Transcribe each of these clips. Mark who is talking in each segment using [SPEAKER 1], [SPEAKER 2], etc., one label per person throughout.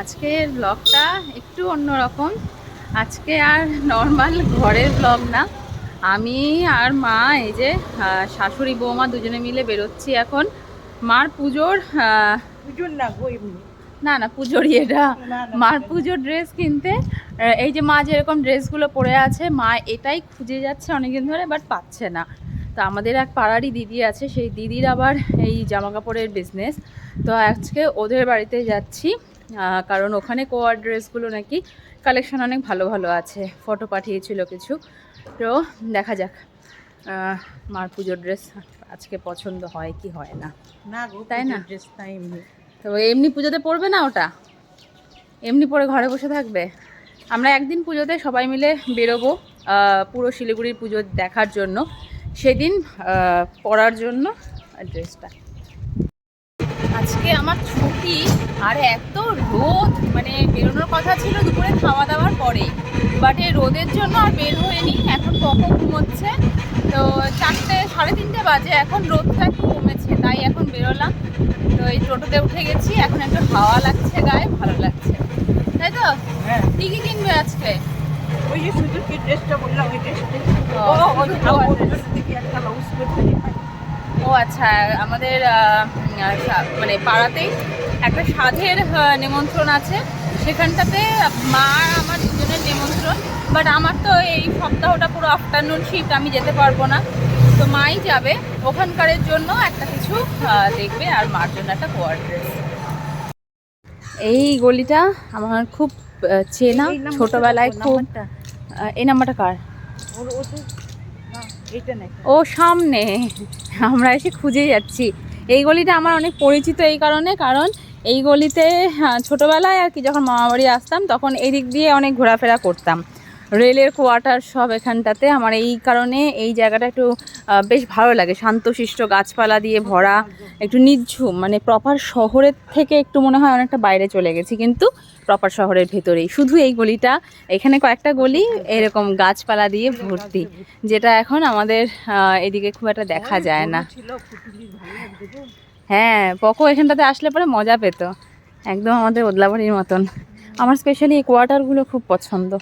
[SPEAKER 1] আজকের ব্লগটা একটু অন্যরকম। আজকে আর নর্মাল ঘরের ব্লগ না। আমি আর মা এই যে শাশুড়ি বৌমা দুজনে মিলে বেরোচ্ছি এখন। মার পুজোর
[SPEAKER 2] পুজোর না
[SPEAKER 1] না না পুজোরই এটা। মার পুজোর। ড্রেস কিনতে এই যে মা যেরকম ড্রেসগুলো পরে আছে মা এটাই খুঁজে যাচ্ছে অনেকদিন ধরে বাট পাচ্ছে না। তো আমাদের এক পাড়ারই দিদি আছে সেই দিদির আবার এই জামা কাপড়ের বিজনেস তো আজকে ওদের বাড়িতে যাচ্ছি। কারণ ওখানে কোয়ার ড্রেসগুলো নাকি কালেকশন অনেক ভালো ভালো আছে ফটো পাঠিয়েছিল কিছু। তো দেখা যাক মার পুজোর ড্রেস আজকে পছন্দ হয় কি হয় না। তাই না?
[SPEAKER 2] ড্রেস না এমনি।
[SPEAKER 1] তো এমনি পুজোতে পড়বে না ওটা? এমনি পরে ঘরে বসে থাকবে? আমরা একদিন পুজোতে সবাই মিলে বেরোবো পুরো শিলিগুড়ির পুজো দেখার জন্য। সেদিন পরার জন্য ড্রেসটা আজকে আমার ছুটি আর এত রোদ মানে বেরোনোর কথা ছিল দুপুরে খাওয়া দাওয়ার পরে। বাট এই রোদের জন্য আর বের হয়নি এখন কখন ঘুমোচ্ছে? তো চারটে সাড়ে তিনটে বাজে এখন রোদটা একটু কমেছে তাই এখন বেরোলাম। তো এই টোটোতে উঠে গেছি এখন একটু হাওয়া লাগছে গায়ে ভালো লাগছে। তাই তো?
[SPEAKER 2] হ্যাঁ।
[SPEAKER 1] কি কি কিনবে আজকে?
[SPEAKER 2] ওই যে শুধু কি ড্রেসটা বললাম ওই ড্রেসটা
[SPEAKER 1] ও,
[SPEAKER 2] ও ওই
[SPEAKER 1] শুধু
[SPEAKER 2] হাওয়া
[SPEAKER 1] dress।
[SPEAKER 2] ড্রেস থেকে একটা ব্লাউজ করতে হয়
[SPEAKER 1] ও আচ্ছা আমাদের মানে পাড়াতেই একটা সাধের নিমন্ত্রণ আছে। সেখানটাতে মা আমার দুজনের নিমন্ত্রণ বাট আমার তো এই সপ্তাহটা পুরো আফটারনুন শিফট আমি যেতে পারব না। তো মাই যাবে ওখানকারের জন্য একটা কিছু দেখবে আর মার জন্য একটা কোয়ার ড্রেস। এই গলিটা আমার খুব চেনা ছোটবেলায় খুব এই নাম্বারটা কার?
[SPEAKER 2] ও
[SPEAKER 1] সামনে। আমরা এসে খুঁজে যাচ্ছি। এই গলিটা আমার অনেক পরিচিত এই কারণে কারণ এই গলিতে হ্যাঁ, ছোটবেলায় আর কি যখন মামাবাড়ি আসতাম তখন এই দিক দিয়ে অনেক ঘোরাফেরা করতাম। রেলের কোয়ার্টার সব এখানটাতে। আমার এই কারণে এই জায়গাটা একটু বেশ ভালো লাগে। শান্তশিষ্ট গাছপালা দিয়ে ভরা, একটু নিঝুম মানে প্রপার শহরের থেকে একটু মনে হয় অনেকটা বাইরে চলে গেছি, কিন্তু প্রপার শহরের ভেতরেই। শুধু এই গলিটা, এখানে কয়েকটা গলি এরকম গাছপালা দিয়ে ভর্তি, যেটা এখন আমাদের এদিকে খুব একটা দেখা যায় না। হ্যাঁ পকো এখানটাতে আসলে পরে মজা পেত। একদম আমাদের ওদলাবাড়ির মতন। আমার স্পেশালি এই কোয়ার্টারগুলো খুব পছন্দ।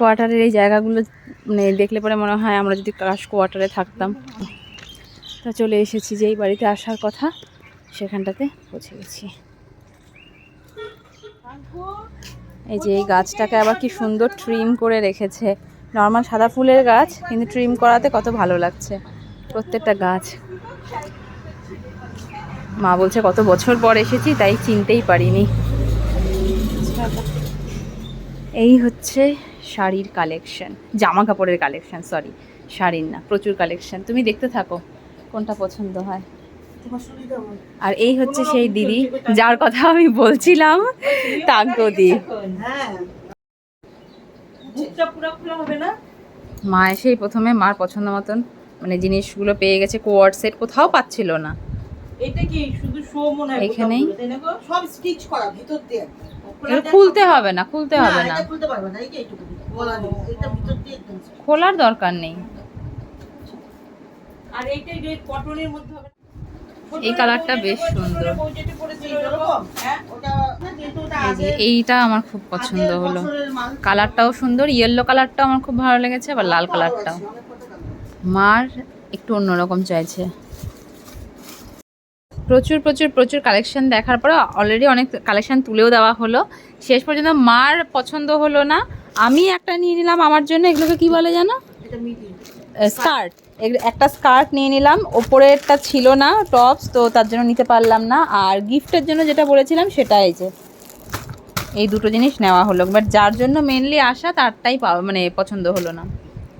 [SPEAKER 1] কোয়ার্টারের এই জায়গাগুলো মানে দেখলে পরে মনে হয় আমরা যদি কাশ কোয়ার্টারে থাকতাম। তা চলে এসেছি যেই বাড়িতে আসার কথা, সেখানটাতে পৌঁছে গেছি। এই যে এই গাছটাকে আবার কি সুন্দর ট্রিম করে রেখেছে। নর্মাল সাদা ফুলের গাছ, কিন্তু ট্রিম করাতে কত ভালো লাগছে। প্রত্যেকটা গাছ। মা বলছে, কত বছর পর এসেছি, তাই চিনতেই পারিনি। এই হচ্ছে শাড়ির কালেকশন জামা কাপড়ের কালেকশন সরি শাড়ির না প্রচুর কালেকশন তুমি দেখতে থাকো কোনটা পছন্দ হয়? আর এই হচ্ছে সেই দিদি যার কথা আমি বলছিলাম
[SPEAKER 2] না?
[SPEAKER 1] মা এসেই প্রথমে মার পছন্দ মতন মানে জিনিসগুলো পেয়ে গেছে কোয়ার্ড সেট কোথাও পাচ্ছিল না।
[SPEAKER 2] এটা কি শুধু শো মনে হয়
[SPEAKER 1] এখানেই?
[SPEAKER 3] সব স্টিচ করা ভিতর দিয়ে।
[SPEAKER 1] খুলতে হবে না খুলতে হবে না।
[SPEAKER 3] খুলতে পারবে না এই যে এইটুকু বলা নেই। এটা ভিতর দিয়ে একদম
[SPEAKER 1] খোলার দরকার নেই।
[SPEAKER 2] আর এইটা যে কটনের মধ্যে হবে
[SPEAKER 1] এই কালারটা বেশ সুন্দর।
[SPEAKER 2] হ্যাঁ?
[SPEAKER 1] এইটা আমার খুব পছন্দ হলো। কালারটাও সুন্দর ইয়েলো কালারটাও আমার খুব ভালো লেগেছে আবার লাল কালারটাও। মার একটু অন্যরকম চাইছে। প্রচুর প্রচুর প্রচুর কালেকশন দেখার পরে অলরেডি অনেক কালেকশন তুলেও দেওয়া হলো। শেষ পর্যন্ত মার পছন্দ হলো না। আমি একটা নিয়ে নিলাম আমার জন্য এগুলোকে কি বলে জানো? স্কার্ট একটা স্কার্ট নিয়ে নিলাম। ওপরেরটা ছিল না টপস তো তার জন্য নিতে পারলাম না। আর গিফটের জন্য যেটা বলেছিলাম সেটা এই যে এই দুটো জিনিস নেওয়া হলো। বাট যার জন্য মেনলি আসা তারটাই পাওয়া মানে পছন্দ হলো না।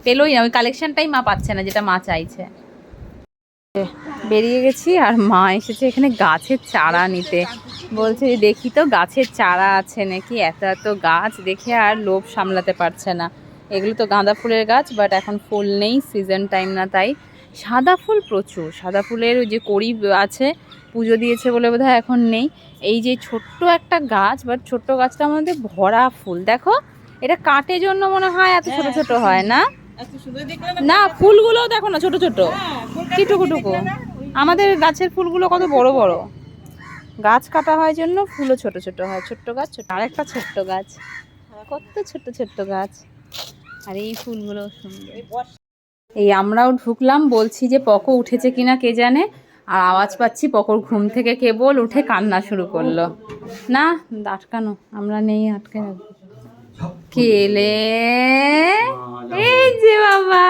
[SPEAKER 1] পেলোই না ওই কালেকশনটাই মা পাচ্ছে না যেটা মা চাইছে। বেরিয়ে গেছি আর মা এসেছে এখানে গাছের চারা নিতে। বলছে দেখি তো গাছের চারা আছে নাকি? এত এত গাছ দেখে আর লোভ সামলাতে পারছে না। এগুলো তো গাঁদা ফুলের গাছ বাট এখন ফুল নেই সিজন টাইম না তাই। সাদা ফুল প্রচুর। সাদা ফুলের ওই যে কড়ি আছে পুজো দিয়েছে বলে বোধহয় এখন নেই। এই যে ছোট্ট একটা গাছ বাট ছোট্ট গাছটার মধ্যে ভরা ফুল। দেখো এটা কাটের জন্য মনে হয় এত ছোট ছোট হয় না?
[SPEAKER 2] না
[SPEAKER 1] ফুলগুলোও দেখো না ছোট ছোট।
[SPEAKER 2] হ্যাঁ,
[SPEAKER 1] কি টুকু? আমাদের গাছের ফুলগুলো কত বড় বড়? গাছ কাটা হয় জন্য ফুলও ছোট ছোট হয় ছোট্ট গাছ ছোট আর একটা ছোট্ট গাছ। কত ছোট্ট ছোট্ট গাছ। আর এই ফুলগুলো সুন্দর। এই আমরাও ঢুকলাম বলছি যে পকো উঠেছে কিনা কে জানে। আর আওয়াজ পাচ্ছি পকর ঘুম থেকে কেবল উঠে কান্না শুরু করল। না আটকানো আমরা নেই আটকে রাখব। কেলে এই যে বাবা।